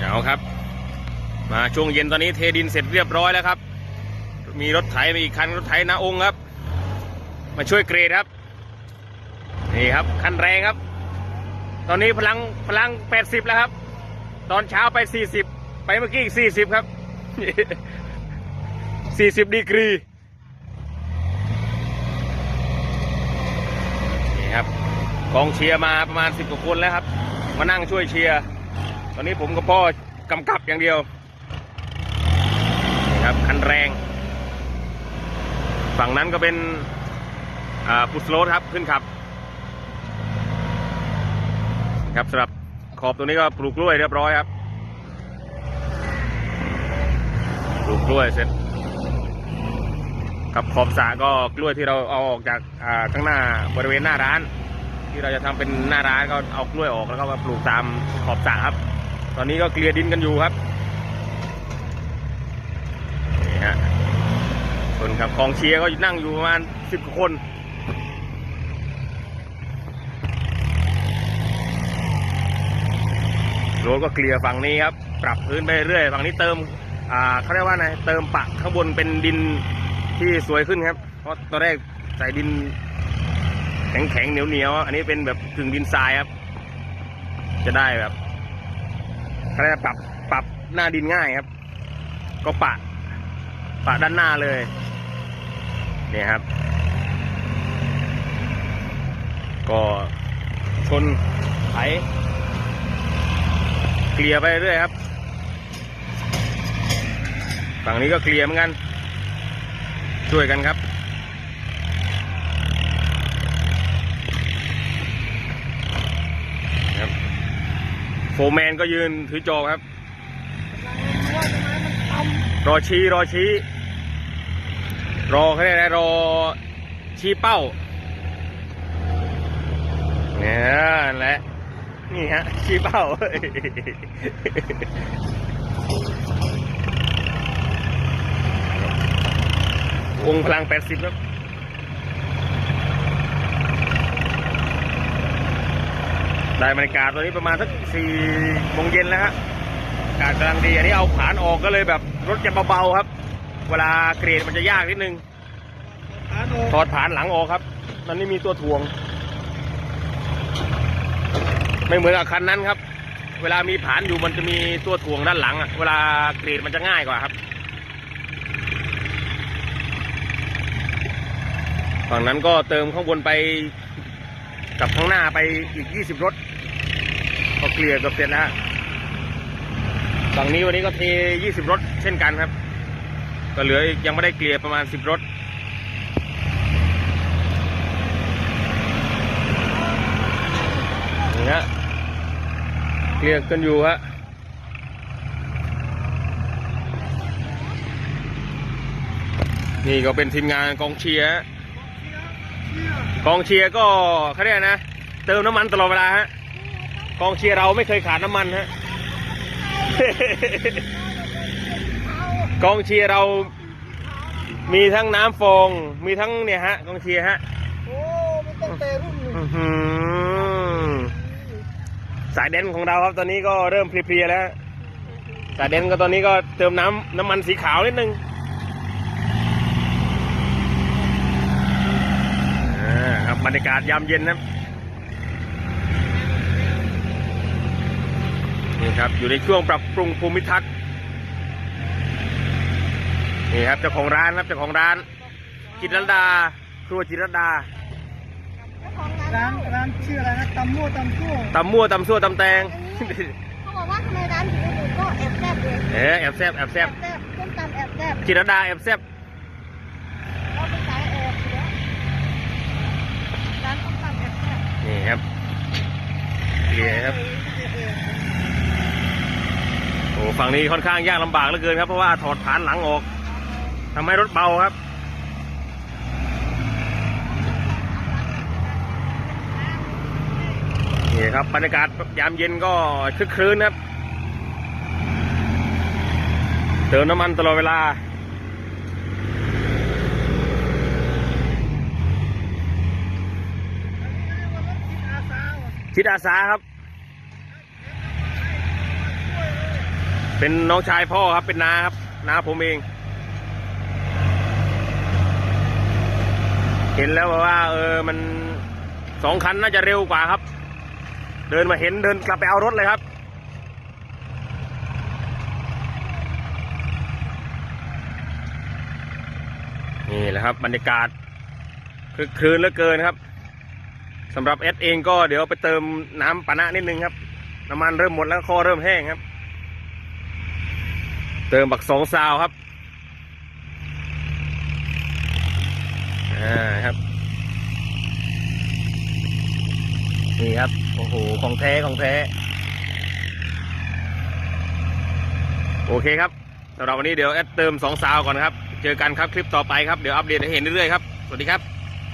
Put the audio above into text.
เอาครับ มาช่วงเย็นตอนนี้เทดินเสร็จเรียบร้อยแล้วครับ มีรถไถมาอีกคันรถไถนาองค์ครับ มาช่วยเกรดครับนี่ครับคันแรงครับ ตอนนี้พลังพลัง 80 แล้วครับ ตอนเช้าไป 40 ไปเมื่อกี้อีก 40 ครับ 40 ดีกรีนี่ครับกองเชียร์มาประมาณ 10กว่าคนแล้วครับ มานั่งช่วยเชียร์ ตอนนี้ผมกับพ่อกำกับอย่างเดียวนี่ครับคันแรง ฝั่งนั้นก็เป็นอ่าพุทสโลดครับขึ้นขับ ครับสำหรับขอบตัวนี้ก็ปลูกกล้วยเรียบร้อยครับปลูกกล้วยเสร็จกับขอบสระก็กล้วยที่เราเอาออกจากข้างหน้าบริเวณหน้าร้าน ที่เราจะทำเป็นหน้าร้านก็เอากล้วยออกแล้วก็มาปลูกตามขอบสระครับ ตอนนี้ก็เกลียร์ดินกันอยู่ครับนี่ฮะคนขับกองเชียร์ก็นั่งอยู่ประมาณสิบกว่าคนรถก็เกลี่ยฝั่งนี้ครับ ปรับพื้นไปเรื่อยฝั่งนี้เติมอ่าเขาเรียกว่าไงเติมปะข้างบนเป็นดินที่สวยขึ้นครับ เพราะตอนแรกใส่ดินแข็งแข็งเหนียวเหนียวๆอันนี้เป็นแบบกึ่งดินทรายครับ จะได้แบบ กว่าปรับปรับหน้าดินง่ายครับ ก็ปะ ปะด้านหน้าเลยเนี่ยครับ ก็ชนไถเคลียร์ไปเรื่อยครับ ฝั่งนี้ก็เคลียร์เหมือนกัน ช่วยกันครับ โฟแมนก็ยืนถือจอบครับ รอชี้รอชี้ รอเขาเรียกอะไรรอชี้เป้าเนี่ยแหละ นี่ฮะ ชี้เป้าวงพลัง80ครับ ได้บรรยากาศตอนนี้ประมาณสักสี่โมงเย็นแล้วฮะอากาศกำลังดี อันนี้เอาผานออกก็เลยแบบรถจะเบาๆครับ เวลาเกรดมันจะยากนิดนึงถอดผานหลังออกครับมันไม่มีตัวถ่วง ไม่เหมือนกับคันนั้นครับ เวลามีผานอยู่มันจะมีตัวถ่วงด้านหลังอะเวลาเกรดมันจะง่ายกว่าครับ ฝั่งนั้นก็เติมข้างบนไป กับข้างหน้าไปอีก 20 รถก็เกลี่ยกือบเสร็จแล้วฝั่งนี้วันนี้ก็เท 20 รถเช่นกันครับ ก็เหลือยังไม่ได้เกลี่ยประมาณ 10 รถนี่ฮะเกลียกันอยู่ฮะนี่ก็เป็นทีมงานกองเชียร์ กองเชียร์ก็เขาเรียกนะ เติมน้ำมันตลอดเวลาฮะกองเชียร์เราไม่เคยขาดน้ำมันฮะกองเชียร์เรา มีทั้งน้ำฟองมีทั้งเนี่ยฮะกองเชียร์ฮะโอ้มันตั้งแต่รุ่นหนึ่งอื้อหือสายเด่นของเราครับตอนนี้ก็เริ่มเพลียๆแล้ว สายเด่นก็ตอนนี้ก็เติมน้ำน้ำมันสีขาวนิดนึงอ่าค รับบรรยากาศยามเย็นนะครับนี่ครับอยู่ในช่วงปรับปรุงภูมิทัศน์นี่ครับเจ้าของร้านครับเจ้าของร้าน จิตรลดา ครัวจิตรลดาร้านร้านชื่ออะไรนะตำมั่วตำซั่วตำมั่วตำซั่วตำแตงเขาบอกว่าทำไมร้านถึงอื่นก็แอบแซบเลยเออแอบแซบแอบแซบแซบส้มตำแอบแซบจิตรลดาแอบแซบ เราเป็นสายแอบอยู่แล้วร้านส้มตำแอบแซบ นี่ ครับเกลี่ยครับ โอ้ฝั่งนี้ค่อนข้างยากลำบากเหลือเกินครับ เพราะว่าถอดฐานหลังออกทำให้รถเบาครับนี่ครับบรรยากาศยามเย็นก็คึกครื้นครับ เติมน้ำมันตลอดเวลา อาสาว่ะ จิตอาสาครับ เป็นน้องชายพ่อครับ เป็นน้าครับน้าผมเอง เห็นแล้วว่า เออมันสองคันน่าจะเร็วกว่าครับ เดินมาเห็นเดินกลับไปเอารถเลยครับนี่แหละครับ บรรยากาศคึกคืนเหลือเกินครับ สำหรับเอสเองก็เดี๋ยวไปเติมน้ำปานะนิดนึงครับ น้ำมันเริ่มหมดแล้วคอเริ่มแห้งครับ เติมบักสองซาวครับอ่าครับ นี่ครับ โอ้โห ของแท้ของแท้ โอเคครับสำหรับวันนี้เดี๋ยวแอดเติมสองซาวก่อนครับ เจอกันครับคลิปต่อไปครับ เดี๋ยวอัปเดตให้เห็นเรื่อยๆครับ สวัสดีครับ